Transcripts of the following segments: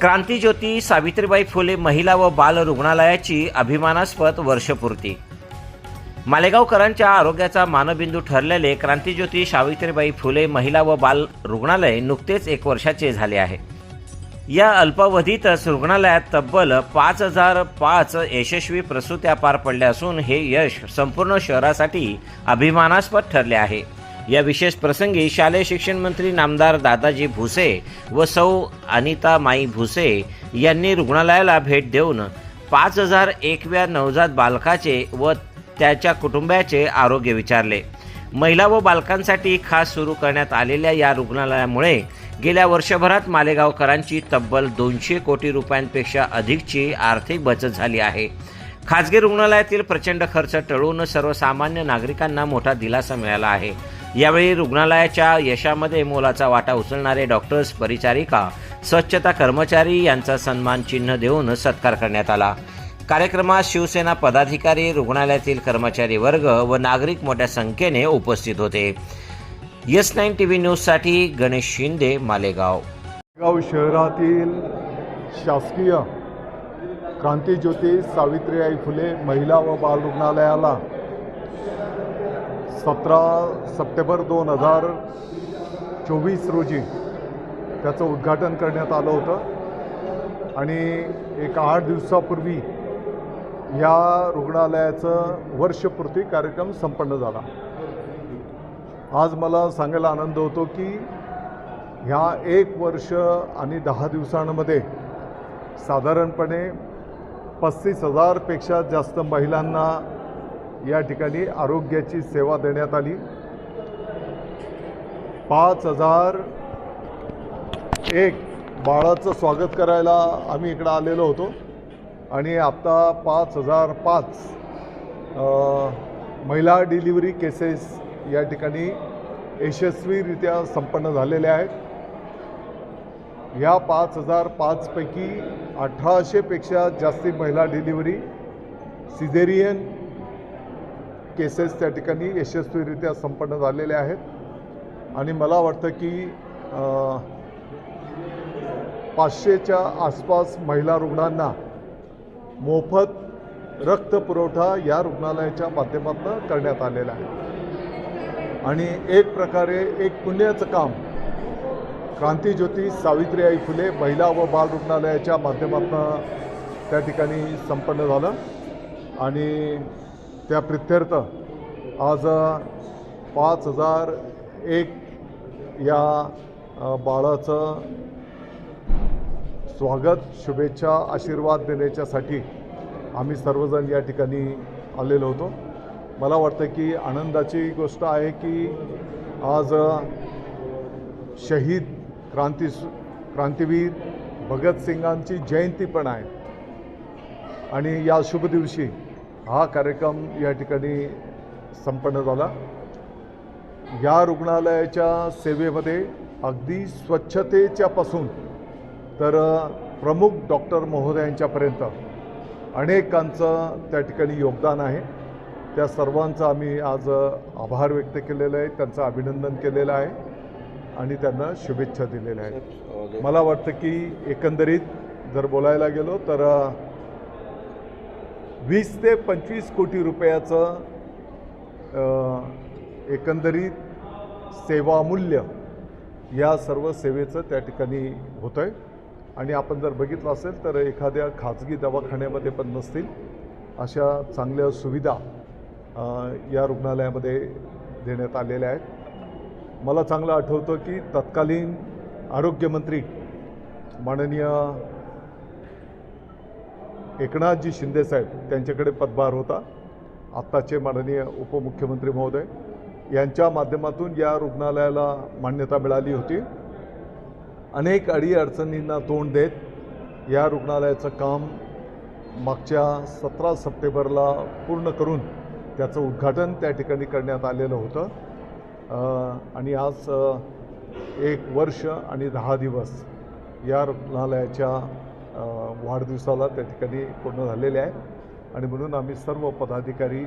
क्रांतीज्योती सावित्रीबाई फुले महिला व बाल रुग्णालयाची अभिमानास्पद वर्षपूर्ती. मालेगावकरांच्या आरोग्याचा मानबिंदू ठरलेले क्रांतीज्योती सावित्रीबाई फुले महिला व बाल रुग्णालय नुकतेच एक वर्षाचे झाले आहे. या अल्पावधीतच रुग्णालयात तब्बल पाच हजार पाच यशस्वी प्रसूत्या पार पडल्या असून हे यश संपूर्ण शहरासाठी अभिमानास्पद ठरले आहे. या विशेष प्रसंगी शालेय शिक्षण मंत्री नामदार दादाजी भुसे व सौ अनिता माई भुसे यांनी रुग्णालयाला भेट देऊन पाच हजार एकव्या नवजात बालकाचे व त्याच्या कुटुंबाचे आरोग्य विचारले. महिला व बालकांसाठी खास सुरू करण्यात आलेल्या या रुग्णालयामुळे गेल्या वर्षभरात मालेगावकरांची तब्बल दोनशे कोटी रुपयांपेक्षा अधिकची आर्थिक बचत झाली आहे. खाजगी रुग्णालयातील प्रचंड खर्च टळून सर्वसामान्य नागरिकांना मोठा दिलासा मिळाला आहे. यावेळी रुग्णालयाच्या यशामध्ये मोलाचा वाटा उचलणारे डॉक्टर्स परिचारिका स्वच्छता कर्मचारी यांचा सन्मान चिन्ह देऊन सत्कार करण्यात आला. कार्यक्रमात शिवसेना पदाधिकारी रुग्णालयातील कर्मचारी वर्ग व नागरिक मोठ्या संख्येने उपस्थित होते. यस नाईन टी व्ही न्यूजसाठी गणेश शिंदे मालेगाव. गाव शहरातील शासकीय क्रांतीज्योती सावित्रीबाई फुले महिला व बाल रुग्णालयाला सतरा सप्टेंबर दोन हजार चोवीस रोजी त्याचं उद्घाटन करण्यात आलं होतं. आणि एक आठ दिवसापूर्वी या रुग्णालयाचं वर्षपूर्ती कार्यक्रम संपन्न झाला. आज मला सांगायला आनंद होतो की ह्या एक वर्ष आणि दहा दिवसांमध्ये साधारणपणे पस्तीस हजारपेक्षा जास्त महिलांना या ठिकाणी आरोग्याची सेवा देण्यात आली. पाच हजार एक बाळाचं स्वागत करायला आम्ही इकडं आलेलो होतो. आणि आत्ता पाच हजार पाच महिला डिलिव्हरी केसेस या ठिकाणी यशस्वीरित्या संपन्न झालेल्या आहेत. या पाच हजार पाचपैकी अठराशेपेक्षा जास्ती महिला डिलिव्हरी सिझेरियन केसेस त्या ठिकाणी यशस्वीरित्या संपन्न झालेल्या आहेत. आणि मला वाटतं की पाचशेच्या आसपास महिला रुग्णांना मोफत रक्तपुरवठा या रुग्णालयाच्या माध्यमातून करण्यात आलेला आहे. आणि एक प्रकारे एक पुण्याचं काम क्रांतीज्योती सावित्रीबाई फुले महिला व बाल रुग्णालयाच्या माध्यमातून त्या ठिकाणी संपन्न झालं. आणि त्या प्रित्यर्थ आज पाच हजार एक या बाळाचं स्वागत शुभेच्छा आशीर्वाद देण्याच्यासाठी आम्ही सर्वजण या ठिकाणी आलेलो होतो. मला वाटतं की आनंदाची गोष्ट आहे की आज शहीद क्रांती क्रांतीवीर भगतसिंगांची जयंती पण आहे. आणि या शुभ दिवशी हा कार्यक्रम या ठिकाणी संपन्न झाला. या रुग्णालयाच्या सेवेमध्ये अगदी स्वच्छतेच्यापासून तर प्रमुख डॉक्टर महोदयांच्यापर्यंत अनेकांचं त्या ठिकाणी योगदान आहे. त्या सर्वांचा आम्ही आज आभार व्यक्त केलेलं आहे. त्यांचं अभिनंदन केलेलं आहे आणि त्यांना शुभेच्छा दिलेल्या आहेत. मला वाटतं की एकंदरीत जर बोलायला गेलो तर वीस ते पंचवीस कोटी रुपयाचं एकंदरीत सेवामूल्य या सर्व सेवेचं त्या ठिकाणी होतं आहे आणि आपण जर बघितलं असेल तर एखाद्या खाजगी दवाखान्यामध्ये पण नसतील अशा चांगल्या सुविधा या रुग्णालयामध्ये देण्यात आलेल्या आहेत. मला चांगलं आठवतं की तत्कालीन आरोग्यमंत्री माननीय एकनाथजी शिंदेसाहेब त्यांच्याकडे पदभार होता. आत्ताचे माननीय उपमुख्यमंत्री महोदय यांच्या माध्यमातून या रुग्णालयाला मान्यता मिळाली होती. अनेक अडीअडचणींना तोंड देत या रुग्णालयाचं काम मागच्या सतरा सप्टेंबरला पूर्ण करून त्याचं उद्घाटन त्या ठिकाणी करण्यात आलेलं होतं. आणि आज एक वर्ष आणि दहा दिवस या रुग्णालयाच्या वाढदिवसाला त्या ठिकाणी पूर्ण झालेले आहे. आणि म्हणून आम्ही सर्व पदाधिकारी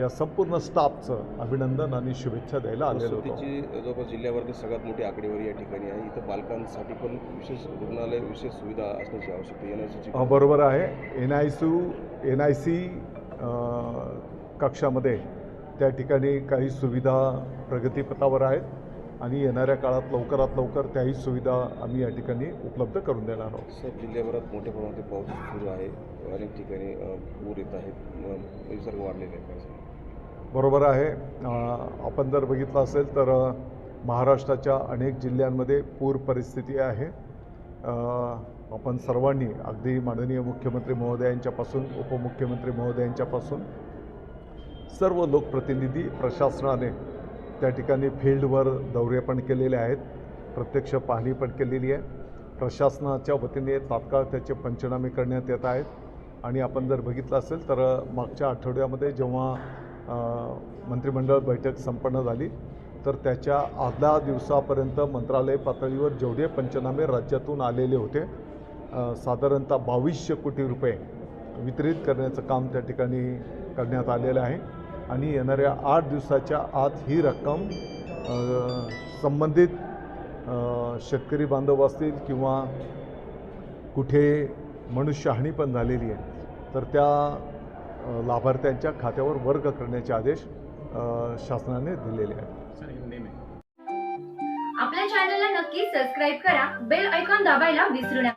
या संपूर्ण स्टाफचं अभिनंदन आणि शुभेच्छा द्यायला आलेलो प्रसूतीची जवळपास जिल्ह्यावरती सगळ्यात मोठी आकडेवारी या ठिकाणी आहे. इथं बालकांसाठी पण विशेष रुग्णालय विशेष सुविधा असण्याची आवश्यकता अ, बरोबर आहे. N I C N I C कक्षामध्ये त्या ठिकाणी काही सुविधा प्रगतीपथावर आहेत. आणि येणाऱ्या काळात लवकरात लवकर त्याही सुविधा आम्ही या ठिकाणी उपलब्ध करून देणार आहोत. सर जिल्ह्याभरात मोठ्या प्रमाणात पाऊस सुरू आहे. अनेक ठिकाणी पूर येत आहेत. निसर्ग वाढलेले? बरोबर आहे. आपण जर बघितलं असेल तर महाराष्ट्राच्या अनेक जिल्ह्यांमध्ये पूर परिस्थिती आहे. आपण सर्वांनी अगदी माननीय मुख्यमंत्री महोदयांच्यापासून उपमुख्यमंत्री महोदयांच्यापासून सर्व लोकप्रतिनिधी प्रशासनाने त्या ठिकाणी फील्डवर दौरे पण केलेले आहेत. प्रत्यक्ष पाहणी पण केलेली आहे. प्रशासनाच्या वतीने तात्काळ त्याचे पंचनामे करण्यात येत आहेत. आणि आपण जर बघितलं असेल तर मागच्या आठवड्यामध्ये जेव्हा मंत्रिमंडळ बैठक संपन्न झाली तर त्याच्या आदल्या दिवसापर्यंत मंत्रालय पातळीवर जेवढे पंचनामे राज्यातून आलेले होते साधारणतः बावीसशे कोटी रुपये वितरित करण्याचं काम त्या ठिकाणी करण्यात आलेलं आहे. आणि येणाऱ्या आठ दिवसाच्या आत ही रक्कम संबंधित शेतकरी बांधव असतील किंवा कुठे मनुष्यहानी पण झालेली आहे तर त्या लाभार्थ्यांच्या खात्यावर वर्ग करण्याचे आदेश शासनाने दिलेले आहेत. आपल्या चॅनलला नक्की सबस्क्राईब करा बेल ऐकॉन दाबायला विसरू नका.